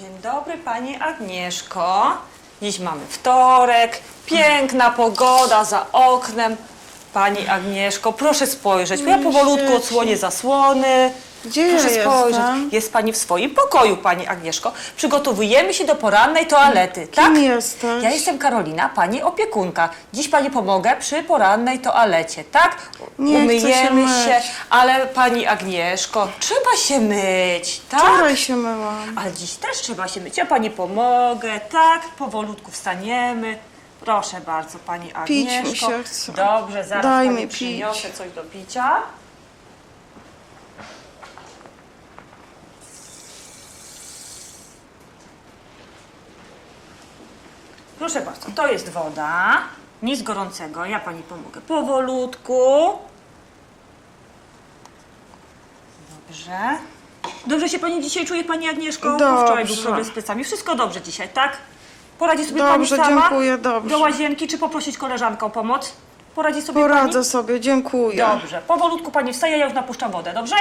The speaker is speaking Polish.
Dzień dobry Pani Agnieszko. Dziś mamy wtorek, piękna pogoda za oknem. Pani Agnieszko, proszę spojrzeć. Ja powolutku odsłonię zasłony. Gdzie ja proszę spojrzeć. jestem? Jest Pani w swoim pokoju, Pani Agnieszko. Przygotowujemy się do porannej toalety, tak? jesteś? Ja jestem Karolina, Pani opiekunka. Dziś Pani pomogę przy porannej toalecie, tak? Nie chcę się Umyjemy myć. ale Pani Agnieszko, trzeba się myć, tak? Wczoraj się myłam. Ale dziś też trzeba się myć. Ja pani pomogę, tak? Powolutku wstaniemy. Proszę bardzo, pani Pić Agnieszko. mi się chce. Dobrze, zaraz Daj pani mi pić. przyniosę coś do picia. Proszę bardzo, to jest woda. Nic gorącego, ja pani pomogę powolutku. Dobrze. Dobrze się pani dzisiaj czuje, pani Agnieszko? Bo Wczoraj był Dobrze. problem z plecami. Wszystko dobrze dzisiaj, tak? Poradzi sobie Dobrze, pani sama? dziękuję, dobrze. Do łazienki, czy poprosić koleżankę o pomoc? Poradzi sobie Poradzę pani? sobie, dziękuję. Dobrze. Powolutku pani wstaje, ja już napuszczam wodę, dobrze?